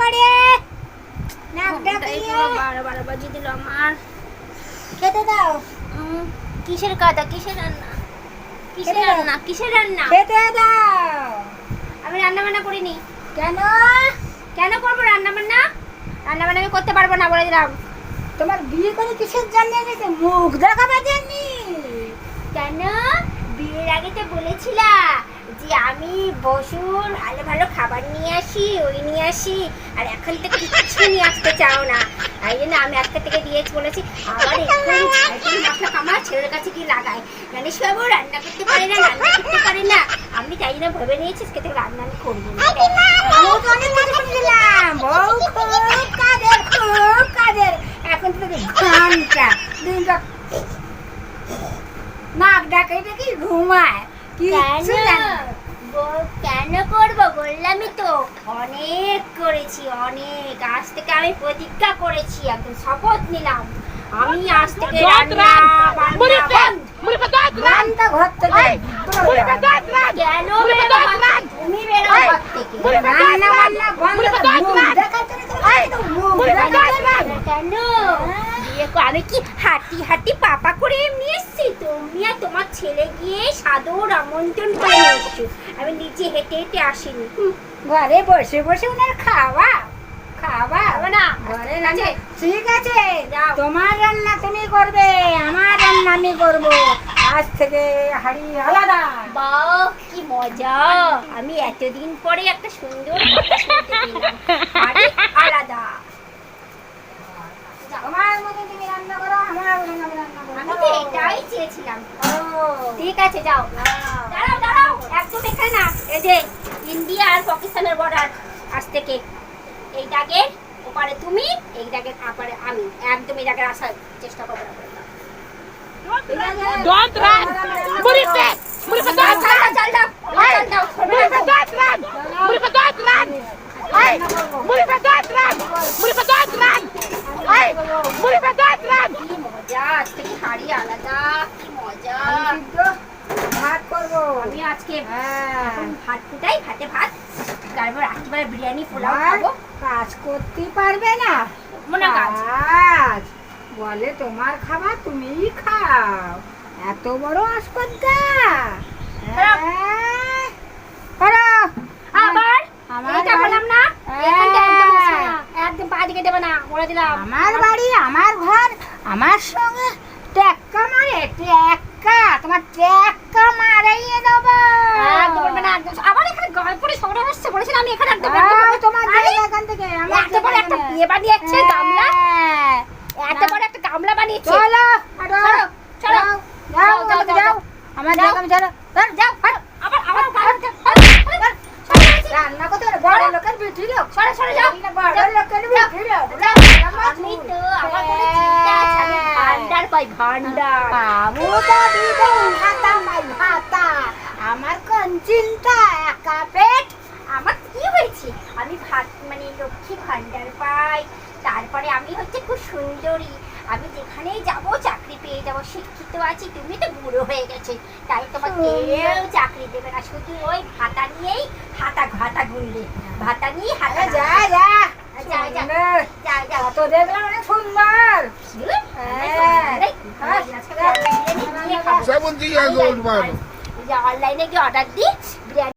করে নাক এই ডাকিয়ে বারো বারো বাজিয়ে দিল আমার। খেতে দাও। কিসের কাদা কিসের রান্না? কিসের রান্না? কিসের রান্না? খেতে দাও। আমি রান্না বান্না করিনি। কেন? কেন করব রান্না বান্না রান্না বান্না আমি করতে পারব না বলে দিলাম। তোমার বিয়ে করে কিসের জন্য এনেছে? মুখ দেখাবার জন্য? কেন? বিয়ের আগে তো বলেছিলা যে আমি বসুর ভালো ভালো খাবার নিয়ে আসি ওই নিয়ে আসি আর এখন তো কিচ্ছু নিয়ে আসতে চাও না। তাই জন্য আমি আজকে থেকে দিয়েছি বলেছি আবার ঝালটাই মশলা কামার ছেলের কাছে কি লাগাই। জানিস বাবু রান্না করতে পারে না রান্না করতে পারে না। আমি তাই জন্য ভেবে নিয়েছি আজকে থেকে রান্না আমি করব না। আমিও তো অনেক কথা বউ খুব কাজের খুব কাজের এখন তো ঘণ্টা দিনটা নাক ডাকে ডাকি ঘুমায়? কেন? করব? বললামই তো অনেক করেছি অনেক। আজ থেকে আমি প্রতিজ্ঞা করেছি একদম শপথ নিলাম। আমি আজ থেকে রান্না রান্না ঘর থেকে কেন? তুমি বেরো ঘর থেকে রান্না বান্না বন্ধ করে মুখ দেখাতে না মুখ দেখাতে না কেন বিয়ে কো- আমি কি হাঁটি হাঁটি পাপা করে এমনি এসছি তুমি আর তোমার ছেলে গিয়ে সাদর আমন্ত্রণ করে নিয়ে এসছো। আমি নিচে হেঁটে হেঁটে আসিনি। ঘরে বসে বসে উনার খাওয়া। খাওয়া। না। ঘরে রান্না ঠিক আছে। যাও। তোমার রান্না তুমি করবে আমার রান্না আমি করব। আজ থেকে হাড়ি আলাদা। বাহ কি মজা। আমি এতদিন পরে একটা সুন্দর কথা শুনতে পেলাম আরে আলাদা তোমার মতো তুমি রান্না করো আমার মতো আমি রান্না করব আমি তো এটাই চেয়েছিলাম ও, ঠিক আছে যাও। দাঁড়াও দাঁড়াও একদম এখানে না এই যে ইন্ডিয়া আর পাকিস্তানের বর্ডার আজ থেকে এই দাগের ওপারে তুমি এই দাগের আপারে আমি একদম এই দাগের আসার চেষ্টা করব না? Don't run! Murife! Murife, চাল don't দাও, run! Murife, তো। don't run! Murife, don't run! Hey! Murife, don't run! Murife, don't run! Hey! Murife, don't run! কি মজা আজ থেকে হাড়ি আলাদা কি মজা আমি সিদ্ধ ভাত করব আমি আজকে হ্যাঁ। ভাত ফুটাই ভাতে ভাত। তারপর রাত্রিবেলা বিরিয়ানি পোলাও খাব। কাজ করতে পারবে না। মনে কাজ। বলে তোমার খাবার তুমিই খাও। এত বড়। হ্যাঁ। আবার? বললাম না? একদম হ্যাঁ। একদম পা দিকে দেবে না। বলে দিলাম। আমার বাড়ি আমার ঘর আমার সঙ্গে টেক্কা মারে টেক্কা। তোমার টেক্কা মারাইয়ে দেবো একদম বলবে না একদম আবার এখানে গল্পরে সরে আসছে বলেছিলাম আমি এখানে একদম আয়, তোমার আরে, জায়গা এখান থেকে আমার এত একটা বানিয়েছে গামলা। হ্যাঁ। এত বড় একটা গামলা বানিয়েছে। চলো চলো, চলো। যাও, যাও, যাও। আমার যাও। আমি চলো। যাও। আবার আবার রান্না করতে বড় লোকের বিটি লোক সরে সরে যাও। বড় লোকের বিটি লোক আমি তো আমার কোনো চিন্তা আছে। ভান্ডার পাই ভান্ডার। বাবু তো ভাতা মাই ভাতা। আমার কোন চিন্তা একা পেট আমার কি হয়েছে আমি ভাত মানে লক্ষ্মী ভান্ডার পাই। তারপরে আমি হচ্ছে খুব সুন্দরী। আমি যেখানেই যাব চাকরি পেয়ে যাব। শিক্ষিত আছি তুমি তো বুড়ো হয়ে গেছে। তাই তোমার কেউ চাকরি দেবে না। শুধু ওই ভাতা নিয়েই হাতা ভাতা গুনলে ভাতা নিয়ে হাতা যা যা। দেখলাম অনেক সুন্দর। হ্যাঁ। man. অনলাইনে গিয়ে অর্ডার দিই।